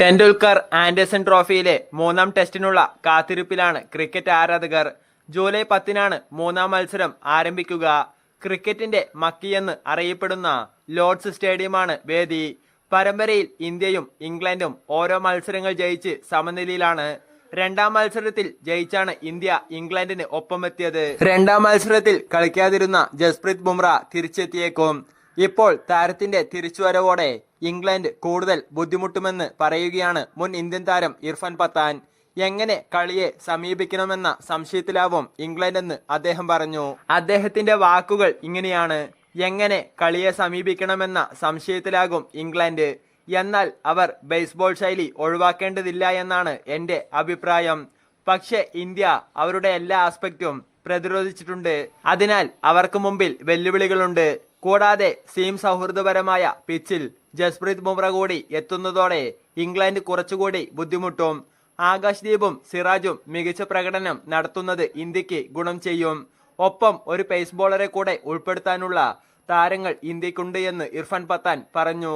Tendulkar Anderson ട്രോഫിയിലെ മൂന്നാം ടെസ്റ്റിനുള്ള കാത്തിരിപ്പിലാണ് cricket ആരാധകർ. July പത്തിനാണ് മൂന്നാം മത്സരം ആരംഭിക്കുക. ക്രിക്കറ്റിന്റെ മക്കിയെന്ന് അറിയപ്പെടുന്ന ലോർഡ്സ് സ്റ്റേഡിയമാണ് വേദി. പരമ്പരയിൽ ഇന്ത്യയും ഇംഗ്ലണ്ടും ഓരോ മത്സരങ്ങൾ ജയിച്ച് സമനിലയിലാണ്. രണ്ടാം മത്സരത്തിൽ ജയിച്ചാണ് ഇന്ത്യ ഇംഗ്ലണ്ടിന് ഒപ്പമെത്തിയത്. രണ്ടാം മത്സരത്തിൽ കളിക്കാതിരുന്ന ജസ്പ്രീത് ബുംറ തിരിച്ചെത്തിയേക്കും. ഇപ്പോൾ താരത്തിന്റെ തിരിച്ചുവരവോടെ ഇംഗ്ലണ്ട് കൂടുതൽ ബുദ്ധിമുട്ടുമെന്ന് പറയുകയാണ് മുൻ ഇന്ത്യൻ താരം ഇർഫാൻ പത്താൻ. എങ്ങനെ കളിയെ സമീപിക്കണമെന്ന സംശയത്തിലാവും ഇംഗ്ലണ്ട് എന്ന് അദ്ദേഹം പറഞ്ഞു. അദ്ദേഹത്തിന്റെ വാക്കുകൾ ഇങ്ങനെയാണ്. എങ്ങനെ കളിയെ സമീപിക്കണമെന്ന സംശയത്തിലാകും ഇംഗ്ലണ്ട്. എന്നാൽ അവർ ബേസ്ബോൾ ശൈലി ഒഴിവാക്കേണ്ടതില്ല എന്നാണ് എന്റെ അഭിപ്രായം. പക്ഷേ ഇന്ത്യ അവരുടെ എല്ലാ ആസ്പെക്റ്റും പ്രതിരോധിച്ചിട്ടുണ്ട്. അതിനാൽ അവർക്ക് മുമ്പിൽ വെല്ലുവിളികളുണ്ട്. കൂടാതെ സീം സൗഹൃദപരമായ പിച്ചിൽ ജസ്പ്രീത് ബുംറ കൂടി എത്തുന്നതോടെ ഇംഗ്ലണ്ട് കുറച്ചുകൂടി ബുദ്ധിമുട്ടും. ആകാശ്ദീപും സിറാജും മികച്ച പ്രകടനം നടത്തുന്നത് ഇന്ത്യയ്ക്ക് ഗുണം ചെയ്യും. ഒപ്പം ഒരു പേസ് ബോളറെ കൂടെ ഉൾപ്പെടുത്താനുള്ള താരങ്ങൾ ഇന്ത്യക്കുണ്ട് എന്ന് ഇർഫാൻ പത്താൻ പറഞ്ഞു.